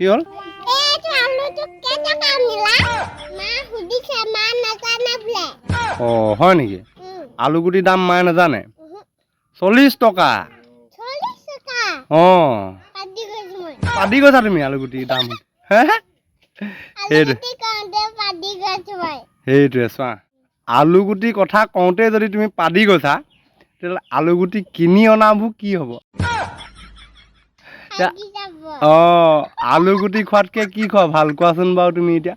কি হ'ল? অঁ হয় নেকি? আলুগুটিৰ দাম মায়ে নাজানে? চল্লিছ টকা। অঁ। পাতি গৈছো তুমি আলুগুটিৰ দাম। হে আলুগুটি সেইটোৱে। চোৱা। আলুগুটিৰ কথা কওঁতে যদি তুমি পাদি গৈছা তেতিয়াহ'লে আলুগুটি কিনি অনাবোৰ কি হ'ব? অঁ আলুগুটি খোৱাতকৈ কি খোৱা? ভালো কোৱাচোন বাৰু তুমি এতিয়া।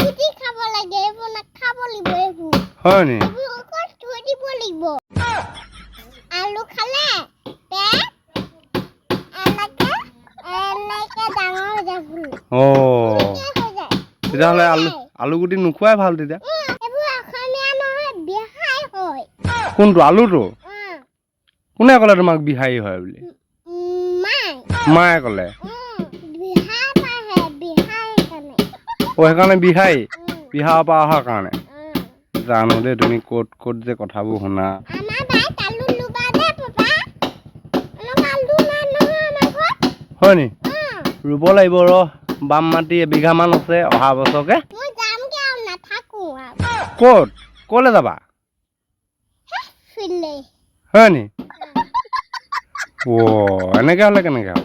গুটি হয় নি? আলু খালে অঁ। তেতিয়াহ'লে আলু আলুগুটি নোখোৱাই ভালো তেতিয়া। কোনটো আলুটো? কোনে ক'লে তোমাক বিহাৰী হয় বুলি? মায়ে ক'লে। বিহাৰ বিহাৰ অঁ সেইকাৰণে বিহাৰী বিহাৰৰ পৰা অহাৰ কাৰণে। জানো দেই তুমি ক'ত ক'ত যে কথাবোৰ শুনা। আমাৰ বাৰীত আলু লুবা দে পাপা। অলপ আলু নাই নহয় আমাৰ ঘৰত। হয় নি? ৰুব লাগিব ৰ। বাম মাটি এবিঘামান আছে অহা বছৰকে। ক'ত? ক'লৈ যাবা? ফিল্ডে। হয় নি? অ' এনেকৈ হ'লে কেনেকৈ হ'ব?